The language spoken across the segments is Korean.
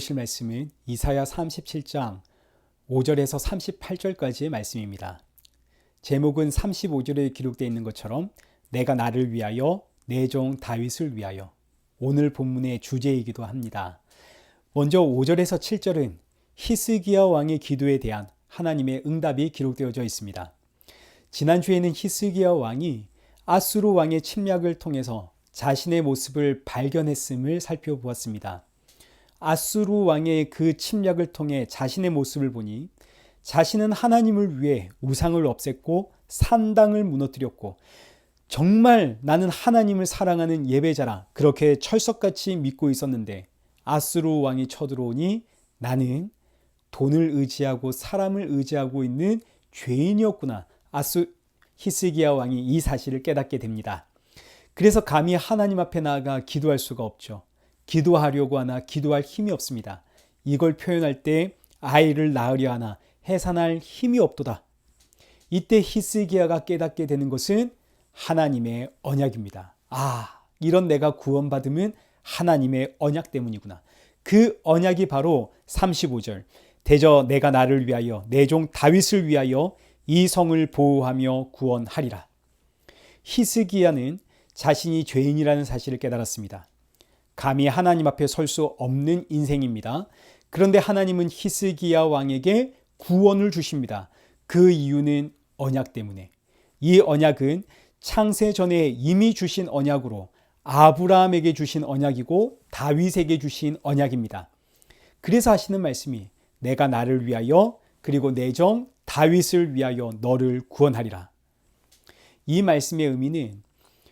보실 말씀은 이사야 37장 5절에서 38절까지의 말씀입니다. 제목은 35절에 기록되어 있는 것처럼 내가 나를 위하여 내 종 다윗을 위하여 오늘 본문의 주제이기도 합니다. 먼저 5절에서 7절은 히스기야 왕의 기도에 대한 하나님의 응답이 기록되어져 있습니다. 지난주에는 히스기야 왕이 아수르 왕의 침략을 통해서 자신의 모습을 발견했음을 살펴보았습니다. 아수르 왕의 그 침략을 통해 자신의 모습을 보니 자신은 하나님을 위해 우상을 없앴고 산당을 무너뜨렸고 정말 나는 하나님을 사랑하는 예배자라 그렇게 철석같이 믿고 있었는데 아수르 왕이 쳐들어오니 나는 돈을 의지하고 사람을 의지하고 있는 죄인이었구나. 아수 히스기야 왕이 이 사실을 깨닫게 됩니다. 그래서 감히 하나님 앞에 나아가 기도할 수가 없죠. 기도하려고 하나 기도할 힘이 없습니다. 이걸 표현할 때 아이를 낳으려 하나 해산할 힘이 없도다. 이때 히스기야가 깨닫게 되는 것은 하나님의 언약입니다. 아, 이런 내가 구원받으면 하나님의 언약 때문이구나. 그 언약이 바로 35절. 대저 내가 나를 위하여 내 종 다윗을 위하여 이 성을 보호하며 구원하리라. 히스기야는 자신이 죄인이라는 사실을 깨달았습니다. 감히 하나님 앞에 설 수 없는 인생입니다. 그런데 하나님은 히스기야 왕에게 구원을 주십니다. 그 이유는 언약 때문에. 이 언약은 창세 전에 이미 주신 언약으로 아브라함에게 주신 언약이고 다윗에게 주신 언약입니다. 그래서 하시는 말씀이 내가 나를 위하여 그리고 내 정 다윗을 위하여 너를 구원하리라. 이 말씀의 의미는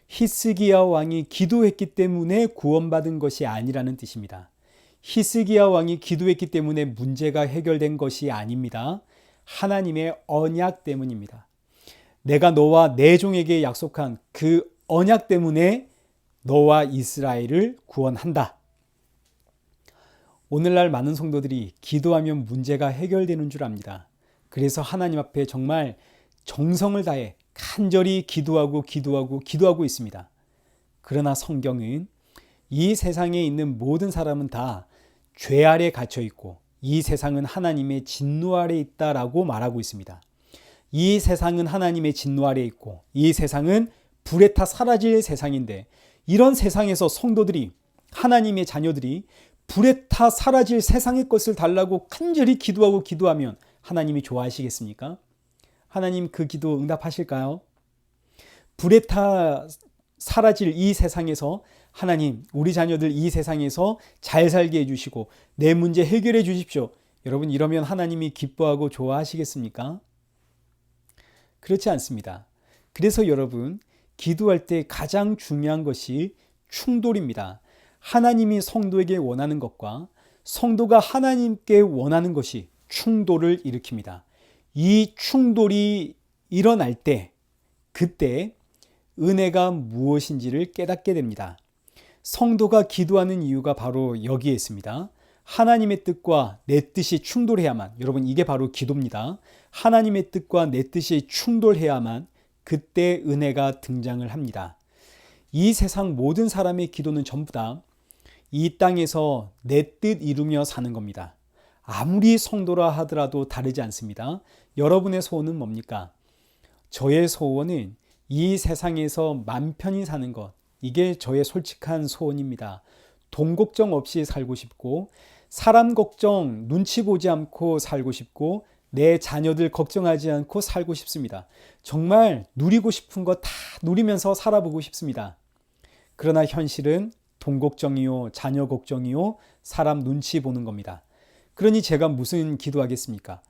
히스기야 왕이 기도했기 때문에 구원받은 것이 아니라는 뜻입니다. 히스기야 왕이 기도했기 때문에 문제가 해결된 것이 아닙니다. 하나님의 언약 때문입니다. 내가 너와 내 종에게 약속한 그 언약 때문에 너와 이스라엘을 구원한다. 오늘날 많은 성도들이 기도하면 문제가 해결되는 줄 압니다. 그래서 하나님 앞에 정말 정성을 다해 간절히 기도하고 기도하고 기도하고 있습니다. 그러나 성경은 이 세상에 있는 모든 사람은 다 죄 아래 갇혀 있고 이 세상은 하나님의 진노 아래 있다라고 말하고 있습니다. 이 세상은 하나님의 진노 아래 있고 이 세상은 불에 타 사라질 세상인데 이런 세상에서 성도들이 하나님의 자녀들이 불에 타 사라질 세상의 것을 달라고 간절히 기도하고 기도하면 하나님이 좋아하시겠습니까? 하나님 그 기도 응답하실까요? 불에 타 사라질 이 세상에서 하나님, 우리 자녀들 이 세상에서 잘 살게 해주시고 내 문제 해결해 주십시오. 여러분, 이러면 하나님이 기뻐하고 좋아하시겠습니까? 그렇지 않습니다. 그래서 여러분, 기도할 때 가장 중요한 것이 충돌입니다. 하나님이 성도에게 원하는 것과 성도가 하나님께 원하는 것이 충돌을 일으킵니다. 이 충돌이 일어날 때, 그때 은혜가 무엇인지를 깨닫게 됩니다. 성도가 기도하는 이유가 바로 여기에 있습니다. 하나님의 뜻과 내 뜻이 충돌해야만, 여러분, 이게 바로 기도입니다. 하나님의 뜻과 내 뜻이 충돌해야만 그때 은혜가 등장을 합니다. 이 세상 모든 사람의 기도는 전부 다 이 땅에서 내 뜻 이루며 사는 겁니다. 아무리 성도라 하더라도 다르지 않습니다. 여러분의 소원은 뭡니까? 저의 소원은 이 세상에서 맘 편히 사는 것, 이게 저의 솔직한 소원입니다. 돈 걱정 없이 살고 싶고, 사람 걱정, 눈치 보지 않고 살고 싶고, 내 자녀들 걱정하지 않고 살고 싶습니다. 정말 누리고 싶은 거 다 누리면서 살아보고 싶습니다. 그러나 현실은 돈 걱정이요, 자녀 걱정이요, 사람 눈치 보는 겁니다. 그러니 제가 무슨 기도하겠습니까?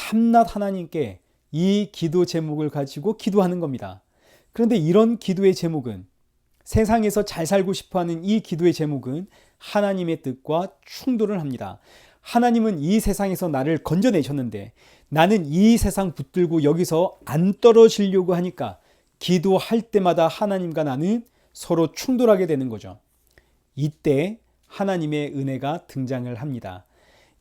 밤낮 하나님께 이 기도 제목을 가지고 기도하는 겁니다. 그런데 이런 기도의 제목은 세상에서 잘 살고 싶어 하는 이 기도의 제목은 하나님의 뜻과 충돌을 합니다. 하나님은 이 세상에서 나를 건져내셨는데 나는 이 세상 붙들고 여기서 안 떨어지려고 하니까 기도할 때마다 하나님과 나는 서로 충돌하게 되는 거죠. 이때 하나님의 은혜가 등장을 합니다.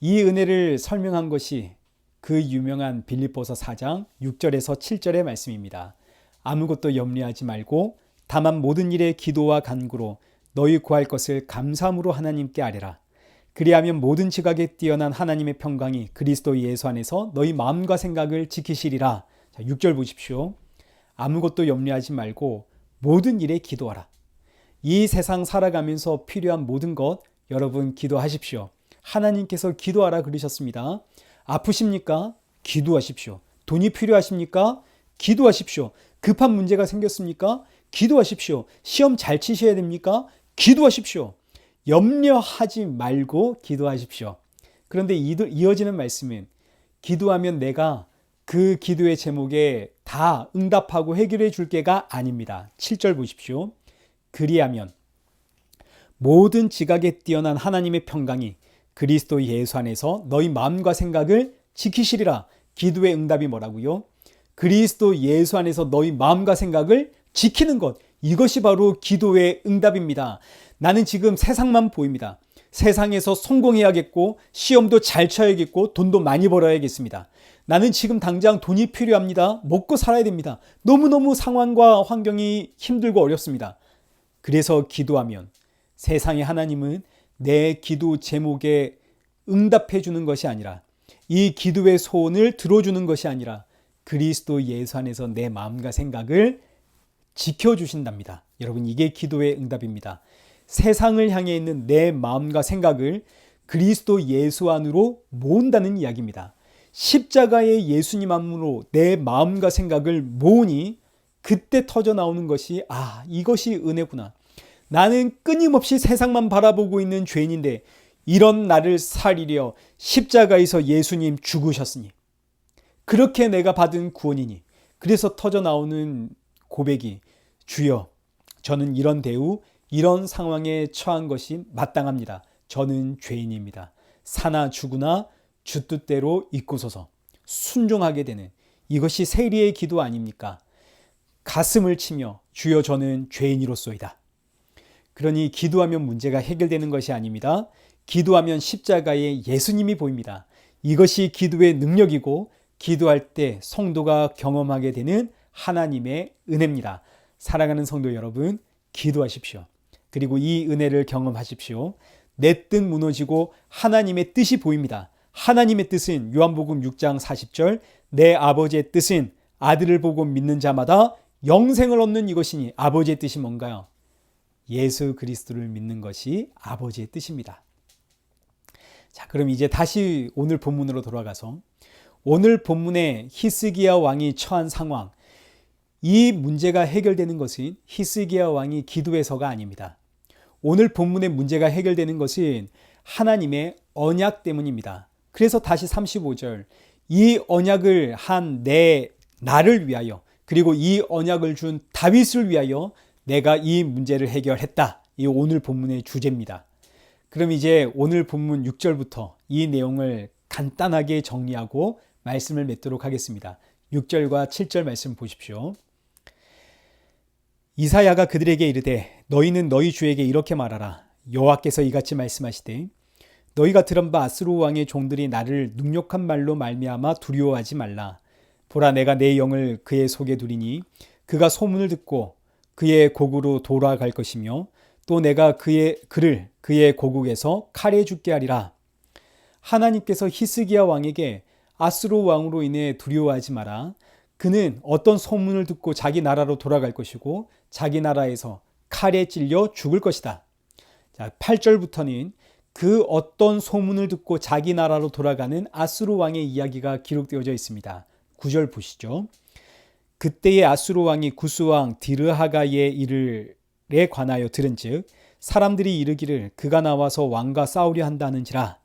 이 은혜를 설명한 것이 그 유명한 빌립보서 4장 6절에서 7절의 말씀입니다. 아무것도 염려하지 말고 다만 모든 일에 기도와 간구로 너희 구할 것을 감사함으로 하나님께 아뢰라. 그리하면 모든 지각에 뛰어난 하나님의 평강이 그리스도 예수 안에서 너희 마음과 생각을 지키시리라. 자, 6절 보십시오. 아무것도 염려하지 말고 모든 일에 기도하라. 이 세상 살아가면서 필요한 모든 것 여러분 기도하십시오. 하나님께서 기도하라 그러셨습니다. 아프십니까? 기도하십시오. 돈이 필요하십니까? 기도하십시오. 급한 문제가 생겼습니까? 기도하십시오. 시험 잘 치셔야 됩니까? 기도하십시오. 염려하지 말고 기도하십시오. 그런데 이어지는 말씀은 기도하면 내가 그 기도의 제목에 다 응답하고 해결해 줄 게가 아닙니다. 7절 보십시오. 그리하면 모든 지각에 뛰어난 하나님의 평강이 그리스도 예수 안에서 너희 마음과 생각을 지키시리라. 기도의 응답이 뭐라고요? 그리스도 예수 안에서 너희 마음과 생각을 지키는 것. 이것이 바로 기도의 응답입니다. 나는 지금 세상만 보입니다. 세상에서 성공해야겠고, 시험도 잘 쳐야겠고, 돈도 많이 벌어야겠습니다. 나는 지금 당장 돈이 필요합니다. 먹고 살아야 됩니다. 너무너무 상황과 환경이 힘들고 어렵습니다. 그래서 기도하면 세상의 하나님은 내 기도 제목에 응답해 주는 것이 아니라 이 기도의 소원을 들어주는 것이 아니라 그리스도 예수 안에서 내 마음과 생각을 지켜주신답니다. 여러분, 이게 기도의 응답입니다. 세상을 향해 있는 내 마음과 생각을 그리스도 예수 안으로 모은다는 이야기입니다. 십자가의 예수님 안으로 내 마음과 생각을 모으니 그때 터져 나오는 것이 아, 이것이 은혜구나. 나는 끊임없이 세상만 바라보고 있는 죄인인데 이런 나를 살리려 십자가에서 예수님 죽으셨으니 그렇게 내가 받은 구원이니 그래서 터져 나오는 고백이 주여 저는 이런 대우 이런 상황에 처한 것이 마땅합니다. 저는 죄인입니다. 사나 죽으나 주 뜻대로 있고소서 순종하게 되는 이것이 세리의 기도 아닙니까? 가슴을 치며 주여 저는 죄인이로소이다. 그러니 기도하면 문제가 해결되는 것이 아닙니다. 기도하면 십자가에 예수님이 보입니다. 이것이 기도의 능력이고 기도할 때 성도가 경험하게 되는 하나님의 은혜입니다. 사랑하는 성도 여러분, 기도하십시오. 그리고 이 은혜를 경험하십시오. 내 뜻 무너지고 하나님의 뜻이 보입니다. 하나님의 뜻은 요한복음 6장 40절 내 아버지의 뜻은 아들을 보고 믿는 자마다 영생을 얻는 이것이니 아버지의 뜻이 뭔가요? 예수 그리스도를 믿는 것이 아버지의 뜻입니다. 자, 그럼 이제 다시 오늘 본문으로 돌아가서 오늘 본문에 히스기야 왕이 처한 상황, 이 문제가 해결되는 것은 히스기야 왕이 기도해서가 아닙니다. 오늘 본문의 문제가 해결되는 것은 하나님의 언약 때문입니다. 그래서 다시 35절, 이 언약을 한 내 나를 위하여 그리고 이 언약을 준 다윗을 위하여 내가 이 문제를 해결했다. 이 오늘 본문의 주제입니다. 그럼 이제 오늘 본문 6절부터 이 내용을 간단하게 정리하고 말씀을 맺도록 하겠습니다. 6절과 7절 말씀 보십시오. 이사야가 그들에게 이르되 너희는 너희 주에게 이렇게 말하라 여호와께서 이같이 말씀하시되 너희가 들은 바 아스루 왕의 종들이 나를 능욕한 말로 말미암아 두려워하지 말라 보라 내가 내 영을 그의 속에 두리니 그가 소문을 듣고 그의 곡으로 돌아갈 것이며 또 내가 그의 그를 그의 고국에서 칼에 죽게 하리라. 하나님께서 히스기야 왕에게 아스로 왕으로 인해 두려워하지 마라. 그는 어떤 소문을 듣고 자기 나라로 돌아갈 것이고 자기 나라에서 칼에 찔려 죽을 것이다. 자, 8절부터는 그 어떤 소문을 듣고 자기 나라로 돌아가는 아스로 왕의 이야기가 기록되어져 있습니다. 9절 보시죠. 그때의 아수르 왕이 구스 왕 디르하가의 일을 에 관하여 들은즉 사람들이 이르기를 그가 나와서 왕과 싸우려 한다는지라.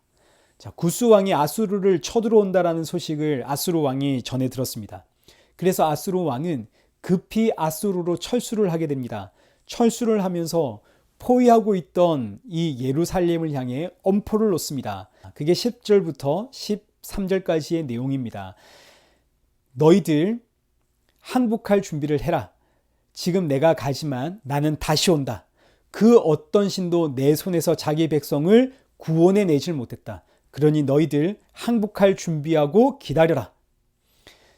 자, 구스 왕이 아수르를 쳐들어온다라는 소식을 아수르 왕이 전해 들었습니다. 그래서 아수르 왕은 급히 아수르로 철수를 하게 됩니다. 철수를 하면서 포위하고 있던 이 예루살렘을 향해 엄포를 놓습니다. 그게 10절부터 13절까지의 내용입니다. 너희들 항복할 준비를 해라. 지금 내가 가지만 나는 다시 온다. 그 어떤 신도 내 손에서 자기 백성을 구원해 내질 못했다. 그러니 너희들 항복할 준비하고 기다려라.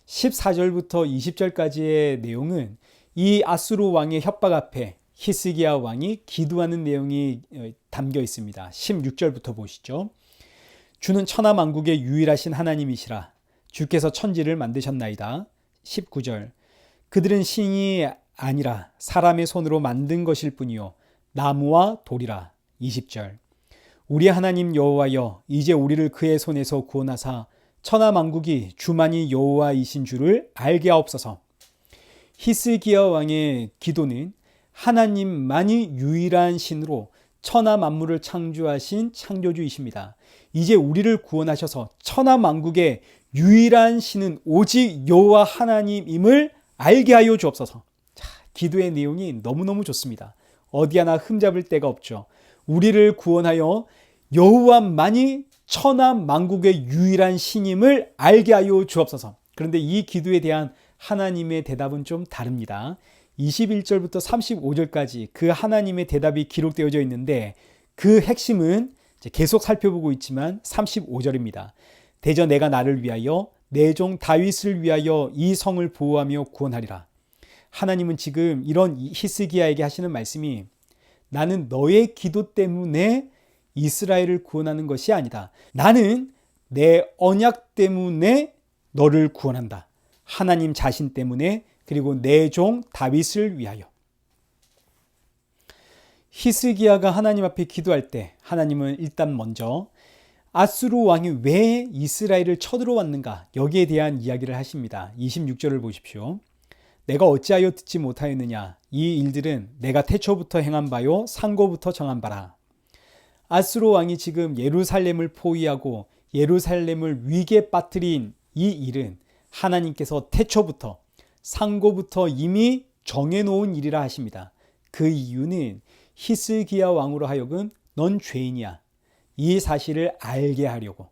14절부터 20절까지의 내용은 이 아수르 왕의 협박 앞에 히스기야 왕이 기도하는 내용이 어, 담겨 있습니다. 16절부터 보시죠. 주는 천하 만국의 유일하신 하나님이시라. 주께서 천지를 만드셨나이다. 19절. 그들은 신이 아니라 사람의 손으로 만든 것일 뿐이요 나무와 돌이라. 20절. 우리 하나님 여호와여 이제 우리를 그의 손에서 구원하사 천하 만국이 주만이 여호와이신 줄을 알게 하옵소서. 히스기야 왕의 기도는 하나님만이 유일한 신으로 천하 만물을 창조하신 창조주이십니다. 이제 우리를 구원하셔서 천하 만국의 유일한 신은 오직 여호와 하나님임을 알게 하여 주옵소서. 자, 기도의 내용이 너무너무 좋습니다. 어디 하나 흠잡을 데가 없죠. 우리를 구원하여 여호와만이 천하 만국의 유일한 신임을 알게 하여 주옵소서. 그런데 이 기도에 대한 하나님의 대답은 좀 다릅니다. 21절부터 35절까지 그 하나님의 대답이 기록되어져 있는데 그 핵심은 계속 살펴보고 있지만 35절입니다. 대저 내가 나를 위하여 내종 다윗을 위하여 이 성을 보호하며 구원하리라. 하나님은 지금 이런 히스기야에게 하시는 말씀이 나는 너의 기도 때문에 이스라엘을 구원하는 것이 아니다. 나는 내 언약 때문에 너를 구원한다. 하나님 자신 때문에 그리고 내 종 다윗을 위하여. 히스기야가 하나님 앞에 기도할 때 하나님은 일단 먼저 아수르 왕이 왜 이스라엘을 쳐들어왔는가 여기에 대한 이야기를 하십니다. 26절을 보십시오. 내가 어찌하여 듣지 못하였느냐 이 일들은 내가 태초부터 행한 바요 상고부터 정한 바라. 아수르 왕이 지금 예루살렘을 포위하고 예루살렘을 위기에 빠뜨린 이 일은 하나님께서 태초부터 상고부터 이미 정해놓은 일이라 하십니다. 그 이유는 히스기야 왕으로 하여금 넌 죄인이야. 이 사실을 알게 하려고.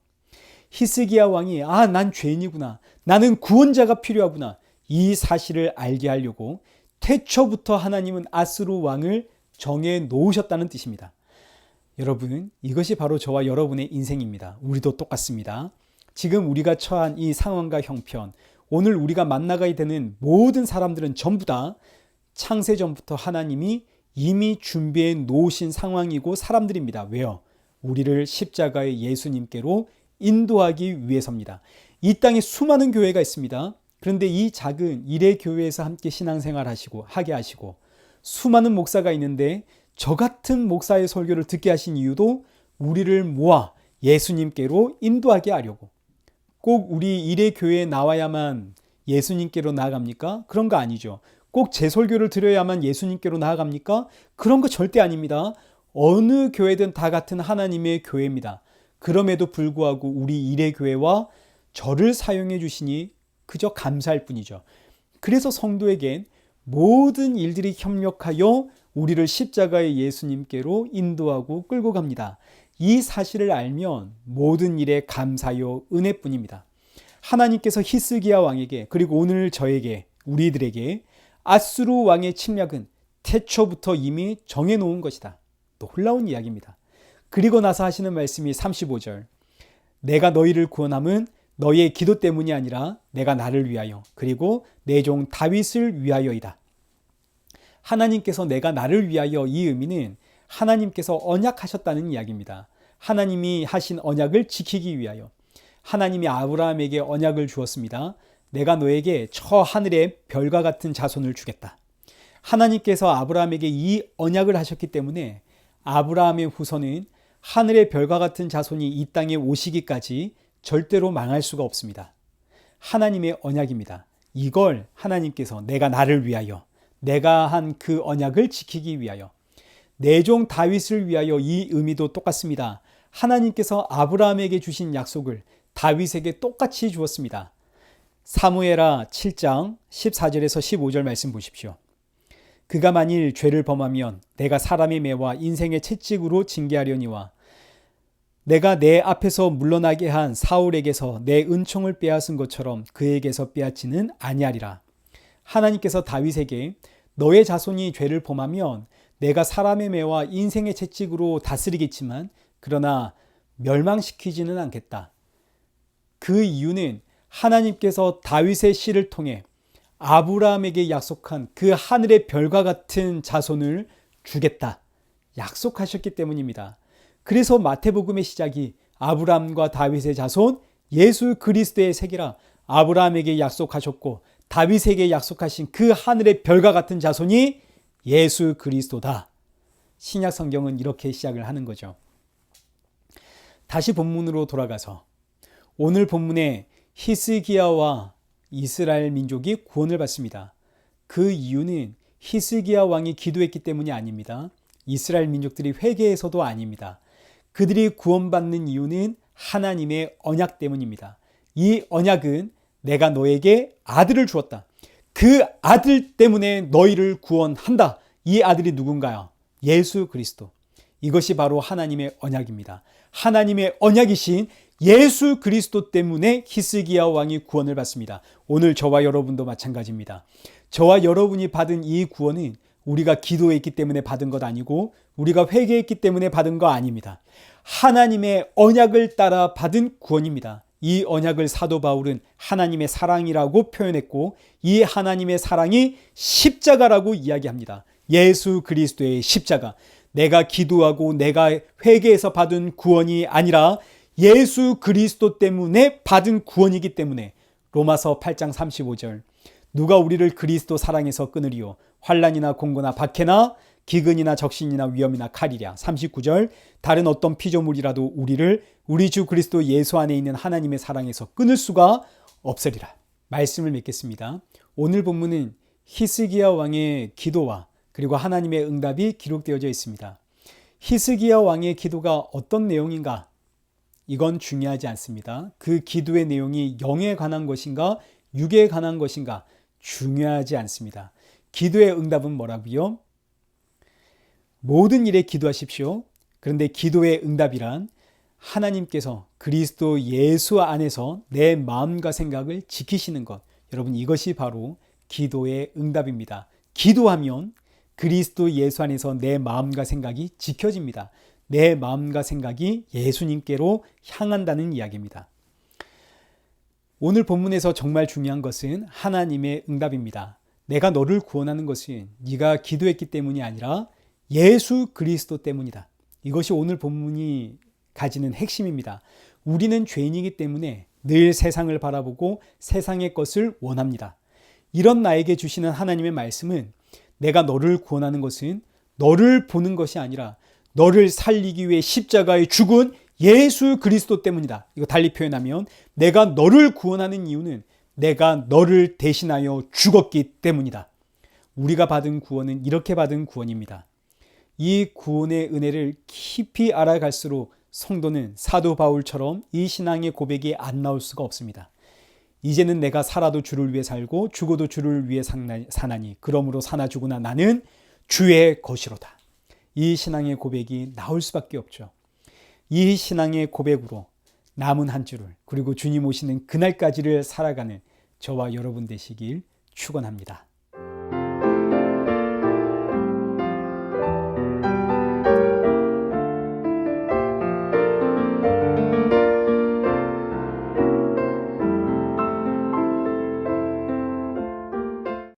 히스기야 왕이 아, 난 죄인이구나. 나는 구원자가 필요하구나. 이 사실을 알게 하려고 태초부터 하나님은 아스루 왕을 정해 놓으셨다는 뜻입니다. 여러분, 이것이 바로 저와 여러분의 인생입니다. 우리도 똑같습니다. 지금 우리가 처한 이 상황과 형편, 오늘 우리가 만나가야 되는 모든 사람들은 전부 다 창세전부터 하나님이 이미 준비해 놓으신 상황이고 사람들입니다. 왜요? 우리를 십자가의 예수님께로 인도하기 위해서입니다. 이 땅에 수많은 교회가 있습니다. 그런데 이 작은 일의 교회에서 함께 신앙생활 하시고 하게 하시고 수많은 목사가 있는데 저 같은 목사의 설교를 듣게 하신 이유도 우리를 모아 예수님께로 인도하게 하려고. 꼭 우리 일의 교회에 나와야만 예수님께로 나아갑니까? 그런 거 아니죠. 꼭 제 설교를 들어야만 예수님께로 나아갑니까? 그런 거 절대 아닙니다. 어느 교회든 다 같은 하나님의 교회입니다. 그럼에도 불구하고 우리 일의 교회와 저를 사용해 주시니 그저 감사할 뿐이죠. 그래서 성도에겐 모든 일들이 협력하여 우리를 십자가의 예수님께로 인도하고 끌고 갑니다. 이 사실을 알면 모든 일에 감사요 은혜뿐입니다. 하나님께서 히스기야 왕에게 그리고 오늘 저에게 우리들에게 아수르 왕의 침략은 태초부터 이미 정해 놓은 것이다. 놀라운 이야기입니다. 그리고 나서 하시는 말씀이 35절. 내가 너희를 구원함은 너희의 기도 때문이 아니라 내가 나를 위하여 그리고 내 종 다윗을 위하여이다. 하나님께서 내가 나를 위하여 이 의미는 하나님께서 언약하셨다는 이야기입니다. 하나님이 하신 언약을 지키기 위하여 하나님이 아브라함에게 언약을 주었습니다. 내가 너에게 저 하늘의 별과 같은 자손을 주겠다. 하나님께서 아브라함에게 이 언약을 하셨기 때문에 아브라함의 후손은 하늘의 별과 같은 자손이 이 땅에 오시기까지 절대로 망할 수가 없습니다. 하나님의 언약입니다. 이걸 하나님께서 내가 나를 위하여 내가 한 그 언약을 지키기 위하여 내종 다윗을 위하여 이 의미도 똑같습니다. 하나님께서 아브라함에게 주신 약속을 다윗에게 똑같이 주었습니다. 사무에라 7장 14절에서 15절 말씀 보십시오. 그가 만일 죄를 범하면 내가 사람의 매와 인생의 채찍으로 징계하려니와 내가 내 앞에서 물러나게 한 사울에게서 내 은총을 빼앗은 것처럼 그에게서 빼앗지는 아니하리라. 하나님께서 다윗에게 너의 자손이 죄를 범하면 내가 사람의 매와 인생의 채찍으로 다스리겠지만 그러나 멸망시키지는 않겠다. 그 이유는 하나님께서 다윗의 씨를 통해 아브라함에게 약속한 그 하늘의 별과 같은 자손을 주겠다. 약속하셨기 때문입니다. 그래서 마태복음의 시작이 아브라함과 다윗의 자손 예수 그리스도의 세계라 아브라함에게 약속하셨고 다윗에게 약속하신 그 하늘의 별과 같은 자손이 예수 그리스도다. 신약 성경은 이렇게 시작을 하는 거죠. 다시 본문으로 돌아가서 오늘 본문에 히스기야와 이스라엘 민족이 구원을 받습니다. 그 이유는 히스기야 왕이 기도했기 때문이 아닙니다. 이스라엘 민족들이 회개해서도 아닙니다. 그들이 구원받는 이유는 하나님의 언약 때문입니다. 이 언약은 내가 너에게 아들을 주었다. 그 아들 때문에 너희를 구원한다. 이 아들이 누군가요? 예수 그리스도. 이것이 바로 하나님의 언약입니다. 하나님의 언약이신 예수 그리스도 때문에 히스기야 왕이 구원을 받습니다. 오늘 저와 여러분도 마찬가지입니다. 저와 여러분이 받은 이 구원은 우리가 기도했기 때문에 받은 것 아니고 우리가 회개했기 때문에 받은 거 아닙니다. 하나님의 언약을 따라 받은 구원입니다. 이 언약을 사도 바울은 하나님의 사랑이라고 표현했고 이 하나님의 사랑이 십자가라고 이야기합니다. 예수 그리스도의 십자가. 내가 기도하고 내가 회개해서 받은 구원이 아니라 예수 그리스도 때문에 받은 구원이기 때문에. 로마서 8장 35절. 누가 우리를 그리스도 사랑해서 끊으리요? 환란이나 공고나 박해나 기근이나 적신이나 위험이나 칼이랴. 39절. 다른 어떤 피조물이라도 우리를 우리 주 그리스도 예수 안에 있는 하나님의 사랑에서 끊을 수가 없으리라. 말씀을 맺겠습니다. 오늘 본문은 히스기야 왕의 기도와 그리고 하나님의 응답이 기록되어져 있습니다. 히스기야 왕의 기도가 어떤 내용인가 이건 중요하지 않습니다. 그 기도의 내용이 영에 관한 것인가, 육에 관한 것인가 중요하지 않습니다. 기도의 응답은 뭐라고요? 모든 일에 기도하십시오. 그런데 기도의 응답이란 하나님께서 그리스도 예수 안에서 내 마음과 생각을 지키시는 것. 여러분 이것이 바로 기도의 응답입니다. 기도하면 그리스도 예수 안에서 내 마음과 생각이 지켜집니다. 내 마음과 생각이 예수님께로 향한다는 이야기입니다. 오늘 본문에서 정말 중요한 것은 하나님의 응답입니다. 내가 너를 구원하는 것은 네가 기도했기 때문이 아니라 예수 그리스도 때문이다. 이것이 오늘 본문이 가지는 핵심입니다. 우리는 죄인이기 때문에 늘 세상을 바라보고 세상의 것을 원합니다. 이런 나에게 주시는 하나님의 말씀은 내가 너를 구원하는 것은 너를 보는 것이 아니라 너를 살리기 위해 십자가에 죽은 예수 그리스도 때문이다. 이거 달리 표현하면 내가 너를 구원하는 이유는 내가 너를 대신하여 죽었기 때문이다. 우리가 받은 구원은 이렇게 받은 구원입니다. 이 구원의 은혜를 깊이 알아갈수록 성도는 사도 바울처럼 이 신앙의 고백이 안 나올 수가 없습니다. 이제는 내가 살아도 주를 위해 살고 죽어도 주를 위해 사나니 그러므로 사나 죽으나 나는 주의 것이로다. 이 신앙의 고백이 나올 수밖에 없죠. 이 신앙의 고백으로 남은 한 주를 그리고 주님 오시는 그날까지를 살아가는 저와 여러분 되시길 축원합니다.